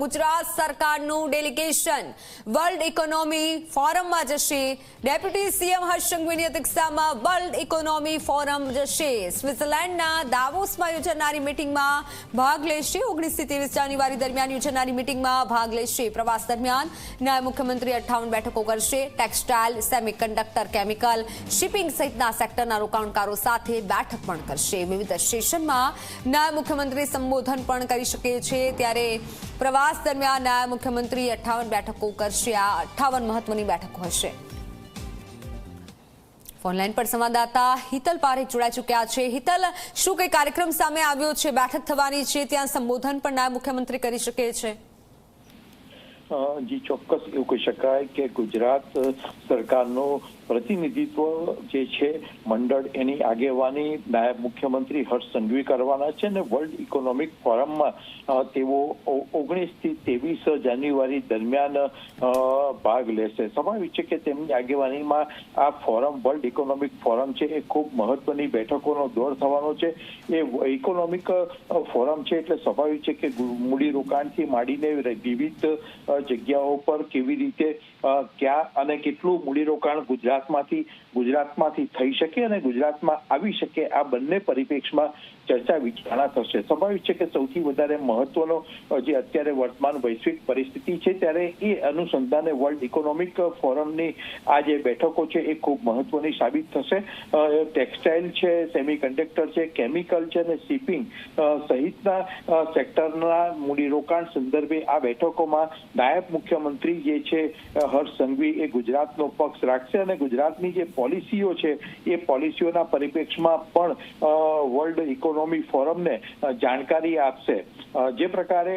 ગુજરાત સરકારનું delegation world economy ફોરમમાં જશે. ડેપ્યુટી સીએમ હર્ષ સંઘવીની અધ્યક્ષતામાં વર્લ્ડ ઇકોનોમી ફોરમ જશે. સ્વિટ્ઝરલેન્ડના દાવોસમાં યોજાનારી મિટિંગમાં ભાગ લેશે. ઓગણીસથી ત્રેવીસ જાન્યુઆરી દરમિયાન યોજાનારી મિટિંગમાં ભાગ લેશે. પ્રવાસ દરમિયાન નાયબ મુખ્યમંત્રી અઠ્ઠાવન બેઠકો કરશે. ટેક્સટાઇલ, સેમિકન્ડક્ટર, કેમિકલ, શિપિંગ સહિતના સેક્ટરના રોકાણકારો સાથે બેઠક પણ કરશે. વિવિધ સ્ટેશનમાં નાયબ મુખ્યમંત્રી સંબોધન પણ કરી શકે છે. ત્યારે પ્રવાસ દરમિયાન નાયબ મુખ્યમંત્રી અઠ્ઠાવન બેઠકો કરશે. આ અઠ્ઠાવન મહત્વની બેઠકો હશે. ફોનલાઈન પર સંવાદદાતા હિતલ પારેખ જોડાઈ ચૂક્યા છે. હિતલ, શું કઈ કાર્યક્રમ સામે આવ્યો છે? બેઠક થવાની છે. ત્યાં સંબોધન પણ નાયબ મુખ્યમંત્રી કરી શકે છે. જી ચોક્કસ એવું કહી શકાય કે ગુજરાત સરકારનું પ્રતિનિધિત્વ જે છે, મંડળ એની આગેવાની નાયબ મુખ્યમંત્રી હર્ષ સંઘવી કરવાના છે અને વર્લ્ડ ઇકોનોમિક ફોરમમાં તેઓ ઓગણીસથી ત્રેવીસ જાન્યુઆરી દરમિયાન ભાગ લેશે. સ્વાભાવિક છે કે તેમની આગેવાનીમાં આ ફોરમ, વર્લ્ડ ઇકોનોમિક ફોરમ છે, એ ખૂબ મહત્વની બેઠકોનો દોર થવાનો છે. એ ઇકોનોમિક ફોરમ છે એટલે સ્વાભાવિક છે કે મૂડીરોકાણથી માંડીને વિવિધ જગ્યાઓ પર કેવી રીતે ક્યાં અને કેટલું મૂડીરોકાણ ગુજરાતમાંથી ગુજરાતમાંથી થઈ શકે અને ગુજરાતમાં આવી શકે આ બંને પરિપ્રેક્ષમાં ચર્ચા વિચારણા થશે. સ્વાભાવિક છે કે સૌથી વધારે મહત્વનો જે અત્યારે વર્તમાન વૈશ્વિક પરિસ્થિતિ છે ત્યારે એ અનુસંધાને વર્લ્ડ ઇકોનોમિક ફોરમની આ જે બેઠકો છે એ ખૂબ મહત્વની સાબિત થશે. ટેક્સટાઇલ છે, સેમિકન્ડક્ટર છે, કેમિકલ છે અને શિપિંગ સહિતના સેક્ટરના મૂડીરોકાણ સંદર્ભે આ બેઠકોમાં મુખ્યમંત્રી જે છે હર્ષ સંઘવી એ ગુજરાતનો પક્ષ રાખશે અને ગુજરાતની જે પોલિસીઓ છે, એ પોલિસીઓના પરિપ્રેક્ષમાં પણ વર્લ્ડ ઇકોનોમી ફોરમને જાણકારી આપશે. જે પ્રકારે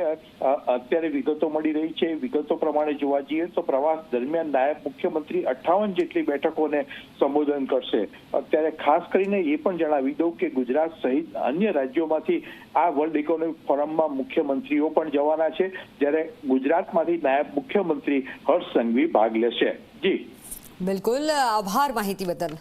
અત્યારે વિગતો મળી રહી છે, વિગતો પ્રમાણે જોવા જઈએ તો પ્રવાસ દરમિયાન નાયબ મુખ્યમંત્રી અઠ્ઠાવન જેટલી બેઠકોને સંબોધન કરશે. અત્યારે ખાસ કરીને એ પણ જણાવી દઉં કે ગુજરાત સહિત અન્ય રાજ્યોમાંથી આ વર્લ્ડ ઇકોનોમિક ફોરમમાં મુખ્યમંત્રીઓ પણ જવાના છે. જ્યારે ગુજરાતમાંથી નાયબ મુખ્યમંત્રી હર્ષ સંઘવી ભાગ લેશે. જી. બિલકુલ આભાર માહિતી બદલ.